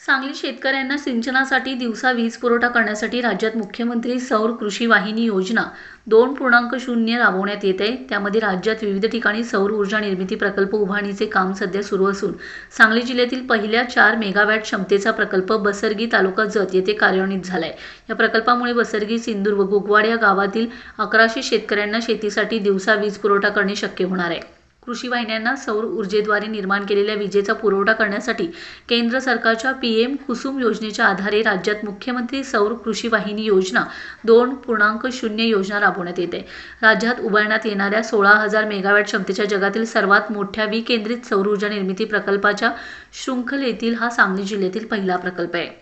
सांगली शेतकऱ्यांना सिंचनासाठी दिवसा वीज पुरवठा करण्यासाठी राज्यात मुख्यमंत्री सौर कृषी वाहिनी योजना. दोन पूर्णांक शून्य राबवण्यात येत. आहे त्यामध्ये राज्यात विविध ठिकाणी सौर ऊर्जा निर्मिती प्रकल्प उभारणीचे काम सध्या सुरू असून सांगली जिल्ह्यातील पहिल्या चार मेगावॅट क्षमतेचा प्रकल्प बसरगी तालुका जत येथे कार्यान्वित झालाय. या प्रकल्पामुळे बसरगी सिंदूर व गुगवाड या गावातील अकराशे शेतकऱ्यांना शेतीसाठी दिवसा वीज पुरवठा करणे शक्य होणार आहे. कृषी वाहिन्यांना सौर ऊर्जेद्वारे निर्माण केलेल्या विजेचा पुरवठा करण्यासाठी केंद्र सरकारच्या पी एम कुसुम योजनेच्या आधारे राज्यात मुख्यमंत्री सौर कृषी वाहिनी योजना दोन पूर्णांक शून्य योजना राबवण्यात येते. राज्यात उभारण्यात येणाऱ्या सोळा हजार मेगावॅट क्षमतेच्या जगातील सर्वात मोठ्या विकेंद्रित सौर ऊर्जा निर्मिती प्रकल्पाच्या शृंखलेतील हा सांगली जिल्ह्यातील पहिला प्रकल्प आहे.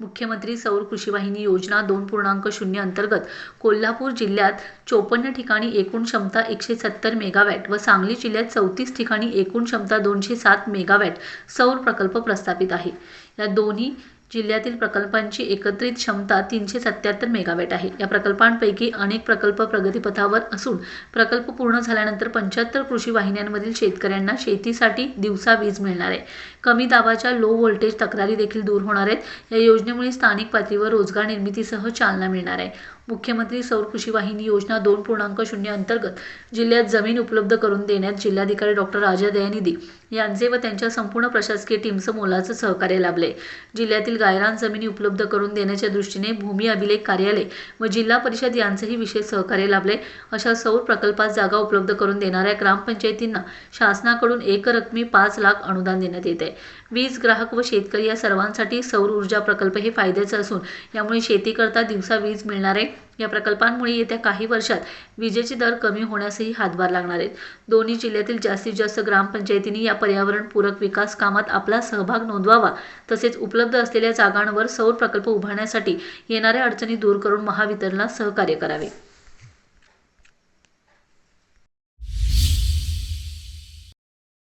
मुख्यमंत्री सौर कृषी वाहिनी योजना दोन पूर्णांक शून्य अंतर्गत कोल्हापूर जिल्ह्यात चोपन्न ठिकाणी एकूण क्षमता एकशे सत्तर मेगावॅट व सांगली जिल्ह्यात चौतीस ठिकाणी एकूण क्षमता दोनशे सात मेगावॅट सौर प्रकल्प प्रस्थापित आहे. या दोन्ही जिल्ह्यातील प्रकल्पांची एकत्रित क्षमता तीनशे सत्याहत्तर मेगावॅट आहे. या प्रकल्पांपैकी अनेक प्रकल्प प्रगतीपथावर असून प्रकल्प पूर्ण झाल्यानंतर पंच्याहत्तर कृषी वाहिन्यांमधील शेतकऱ्यांना शेतीसाठी दिवसा वीज मिळणार आहे. कमी दाबाच्या लो व्होल्टेज तक्रारी देखील दूर होणार आहेत. या योजनेमुळे स्थानिक पातळीवर रोजगार निर्मितीसह चालना मिळणार आहे. मुख्यमंत्री सौर कृषी वाहिनी योजना दोन पूर्णांक शून्य अंतर्गत जिल्ह्यात जमीन उपलब्ध करून देण्यात जिल्हाधिकारी डॉक्टर राजा दयानिधी यांचे व त्यांच्या संपूर्ण प्रशासकीय टीमचं मोलाचं सहकार्य लाभले. जिल्ह्यातील गायरान जमिनी उपलब्ध करून देण्याच्या दृष्टीने भूमी अभिलेख कार्यालय व जिल्हा परिषद यांचंही विशेष सहकार्य लाभले. अशा सौर प्रकल्पात जागा उपलब्ध करून देणाऱ्या ग्रामपंचायतींना शासनाकडून एकरकमी पाच लाख अनुदान देण्यात येते. वीज ग्राहक व शेतकरी या सर्वांसाठी सौर ऊर्जा प्रकल्प हे फायद्याचे असून यामुळे शेतीकरता दिवसा वीज मिळणार आहे या प्रकल्पांमुळे येत्या काही वर्षात विजेचे दर कमी होण्यासही हातभार लागणार आहेत. दोन्ही जिल्ह्यातील जास्तीत जास्त ग्रामपंचायतींनी या पर्यावरणपूरक विकास कामात आपला सहभाग नोंदवावा तसेच उपलब्ध असलेल्या जागांवर सौर प्रकल्प उभारण्यासाठी येणाऱ्या अडचणी दूर करून महावितरणला सहकार्य करावे.